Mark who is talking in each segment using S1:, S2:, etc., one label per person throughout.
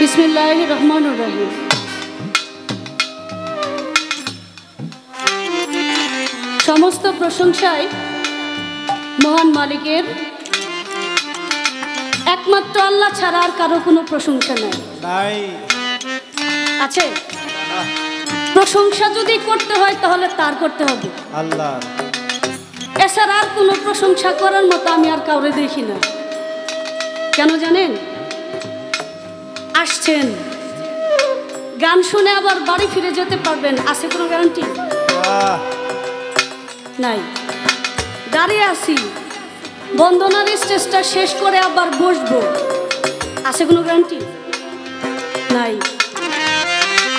S1: বিসমিল্লাহ রহমান রহিম। সমস্ত প্রশংসায় মহান মালিকের একমাত্র আল্লাহ ছাড়া আর কারও কোনো প্রশংসা নেই।
S2: নাই।
S1: আছে? প্রশংসা যদি করতে হয় তাহলে তার করতে হবে।
S2: আল্লাহ।
S1: এছাড়া আর কোনো প্রশংসা করার মতো আমি আর কাউরে দেখি না। কেন জানেন? আসছেন। গান শুনে আবার বাড়ি ফিরে যেতে পারবেন আছে কোনো গ্যারান্টি নাই। দাঁড়িয়ে আছি। বন্দনার স্টেজটা শেষ করে আবার বসবো। আছে কোনো গ্যারান্টি নাই।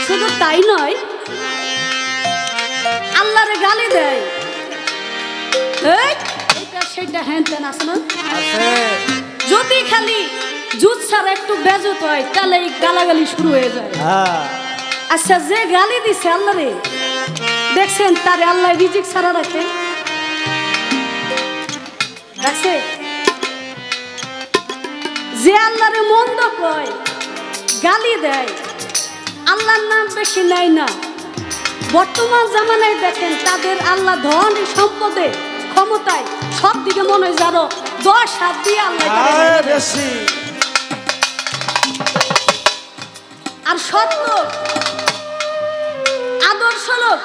S1: শুধু তাই নয় আল্লাহরে গালি দেয়। এটা সেটা হ্যান ত্যান আছে না? যদি খালি জুত ছাড়া একটু বেজত হয় তাহলে এই গালাগালি শুরু হয়ে যায়।
S2: হ্যাঁ।
S1: আচ্ছা যে গালি দিছে আল্লাহ রে দেখছেন তারে আল্লাহ রিজিক ছাড়া রাখে? রাখছে যে আল্লাহরে মন্দ কয় গালি দেয় আল্লাহর নাম বেশি নেয় না। বর্তমান জামানায় দেখেন তাদের আল্লাহ ধন সম্পদে ক্ষমতায় সব দিকে মনে হয় যারো দশ হাত দিয়ে আল্লাহ সৎ লোক আদর্শ লোক।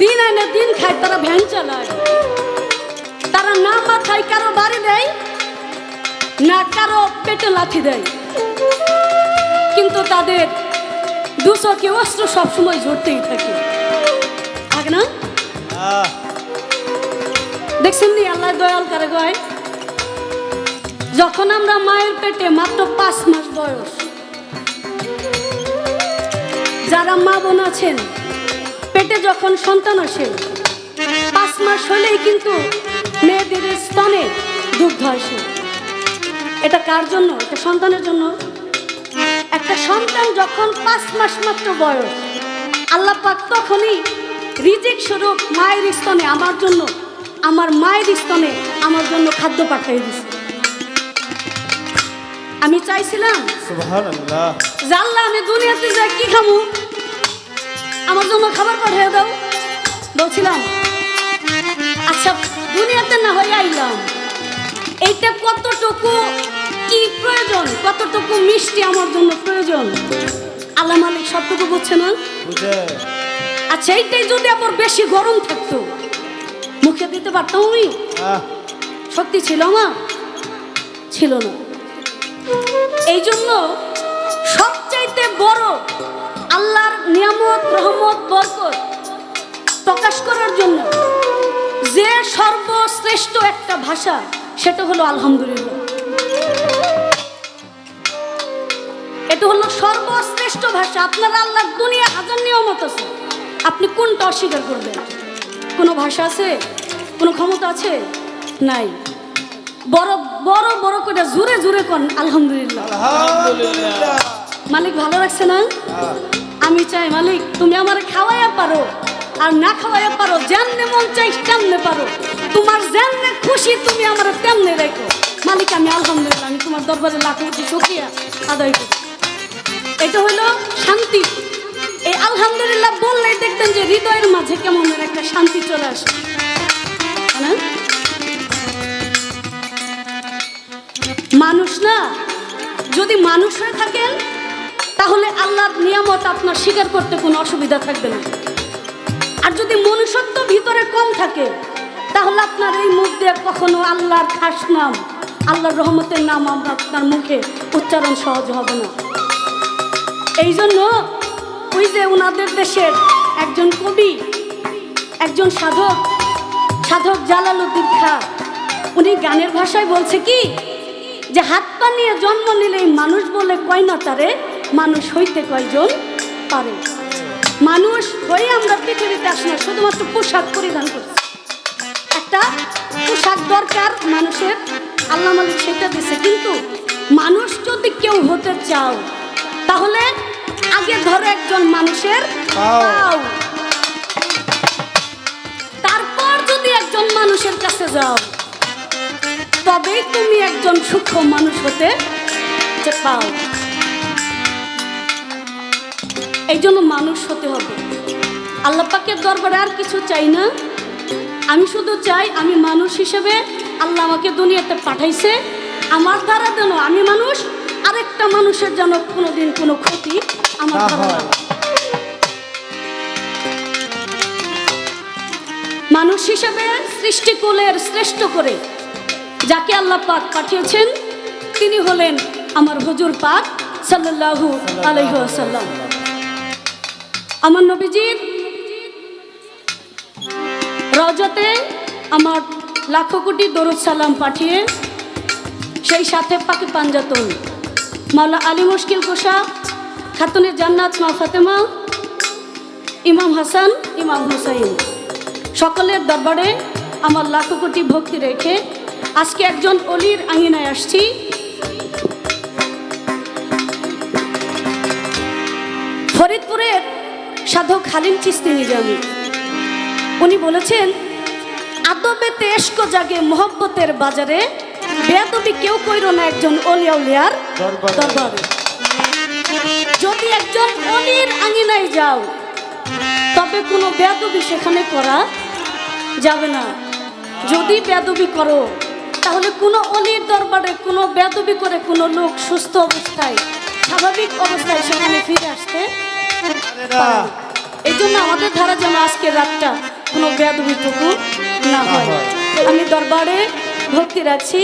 S1: দিন আনে দিন খায় তারা ভ্যান চালায়। তারা না মাথায় কারও বাড়ি দেয় না কারও পেটে লাথি দেয়। কিন্তু তাদের দুচকে অস্ত্র সবসময় ঝরতেই থাকে। থাকে না? দেখছেন নি আল্লাহ দয়াল করে গয় যখন আমরা মায়ের পেটে মাত্র পাঁচ মাস বয়স যারা মা বোন আছেন পেটে যখন সন্তান আসে পাঁচ মাস হলেই কিন্তু মেয়েদের স্তনে দুগ্ধ আসে। এটা কার জন্য? এটা সন্তানের জন্য? একটা সন্তান যখন পাঁচ মাস মাত্র বয়স আল্লাহ পাক তখনই রিজিক স্বরূপ মায়ের স্তনে আমার জন্য আমার মায়ের স্তনে আমার জন্য খাদ্য পাঠিয়ে দিছে। আমি চাইছিলাম
S2: সুবহানাল্লাহ।
S1: জানলা আমি দুনিয়াতে যাই কি খামু? আমার জন্য খাবার পাঠিয়ে দাও। বলছিলাম আচ্ছা দুনিয়াতে না হয়ে আইলাম। এইটা কতটুকু কি প্রয়োজন? কতটুকু মিষ্টি আমার জন্য প্রয়োজন? আল্লাহ মালিক সবটুকু বুঝছে না? আচ্ছা এইটাই যদি আবার বেশি গরম থাকতো মুখে দিতে পারতাম আমি? শক্তি ছিল আমার? ছিল না। এই জন্য সবচাইতে বড় আল্লাহর নিয়ামত রহমত বরকত প্রকাশ করার জন্য যে সর্বশ্রেষ্ঠ একটা ভাষা সেটা হলো আলহামদুলিল্লাহ। এটা হলো সর্বশ্রেষ্ঠ ভাষা। আপনার আল্লাহর দুনিয়া হাজার নিয়ামত আছে। আপনি কোনটা অস্বীকার করবেন? কোনো ভাষা আছে? কোনো ক্ষমতা আছে? নাই। বড় বড় বড় করে জোরে জোরে কন আলহামদুলিল্লাহ।
S2: আলহামদুলিল্লাহ।
S1: মালিক ভালো রাখছে না? তুমি আমার খাওয়াইয়া পারো, আর না খাওয়াইয়া পারো, যেমনে মন চাই তেমনে পারো। তোমার যেমনে খুশি তুমি আমার তেমনে রেখো। মালিক, আমি আলহামদুলিল্লাহ, আমি তোমার দরবারে লাখ কোটি শুক্রিয়া আদায় করি। এটা হলো শান্তি। এই আলহামদুলিল্লাহ বললেই দেখবেন যে হৃদয়ের মাঝে কেমন একটা শান্তি চলে আসে। তাই মানুষ না, যদি মানুষ হয়ে থাকেন তাহলে আল্লাহর নিয়ামত আপনার স্বীকার করতে কোনো অসুবিধা থাকবে না। আর যদি মনুষ্যত্ব ভিতরে কম থাকে, তাহলে আপনার এই মুখ দিয়ে কখনো আল্লাহর খাস নাম, আল্লাহর রহমতের নাম আমরা আপনার মুখে উচ্চারণ সহজ হবে না। এই জন্য ওই যে ওনাদের দেশের একজন কবি, একজন সাধক সাধক জালালুদ্দিন খা, উনি গানের ভাষায় বলছে কি, যে হাত পা নিয়ে জন্ম নিলেই মানুষ বলে কয় না তারে? মানুষ হইতে কয়জন পারে? মানুষ হয়ে আমরা পৃথিবীতে আসি না শুধুমাত্র পোশাক পরিধান করছি। একটা পোশাক দরকার মানুষের আল্লাহ মালিক সেটা দিছে। কিন্তু মানুষ যদি কেউ হতে চাও তাহলে আগে ধরো একজন মানুষের
S2: পাও।
S1: পাও। তারপর যদি একজন মানুষের কাছে যাও তবেই তুমি একজন সূক্ষ্ম মানুষ হতে পাও। এই জন্য মানুষ হতে হবে। আল্লাহ পাকের দরবারে আর কিছু চাই না। আমি শুধু চাই আমি মানুষ হিসেবে আল্লাহ আমাকে দুনিয়াতে পাঠাইছে। আমার দ্বারা যেন আমি মানুষ আরেকটা মানুষের যেন কোনোদিন কোনো ক্ষতি আমার দ্বারা। মানুষ হিসেবে সৃষ্টিকুলের শ্রেষ্ঠ করে যাকে আল্লাহ পাক পাঠিয়েছেন তিনি হলেন আমার হজুর পাক সাল্লাল্লাহু আলাইহি ওয়াসাল্লাম। আমার নবীজির রজতে আমার লাখো কোটি দরুদ সালাম পাঠিয়ে সেই সাথে পাকে পাঞ্জাতন মাওলা আলী মুশকিল কোষা, খাতুনে জান্নাত মা ফাতেমা, ইমাম হাসান, ইমাম হুসাইন। সকলের দরবারে আমার লাখো কোটি ভক্তি রেখে আজকে একজন অলির আঙিনায় আসছি। ফরিদপুরের সাধক হালিম চিস্তি নিজামি উনি বলেছেন আদবে তেস্ক জাগে মোহব্বতের বাজারে বেয়াদবি কেউ কইর না একজন অলিয়া উলিয়ার
S2: দরবারে।
S1: যদি একজন অলির আঙিনায় যাও তবে কোনো বেয়াদবি সেখানে করা যাবে না যদি বেদবি করো তাহলে কোনো অলির দরবারে কোনো বেদবি করে কোনো লোক সুস্থ অবস্থায় স্বাভাবিক অবস্থায় সেখানে ফিরে আসতে। এই জন্য আমাদের ধারা যেন আজকের রাতটা কোনো বেদবিটুকু না
S2: হয়।
S1: আমি দরবারে ভক্তি রাখছি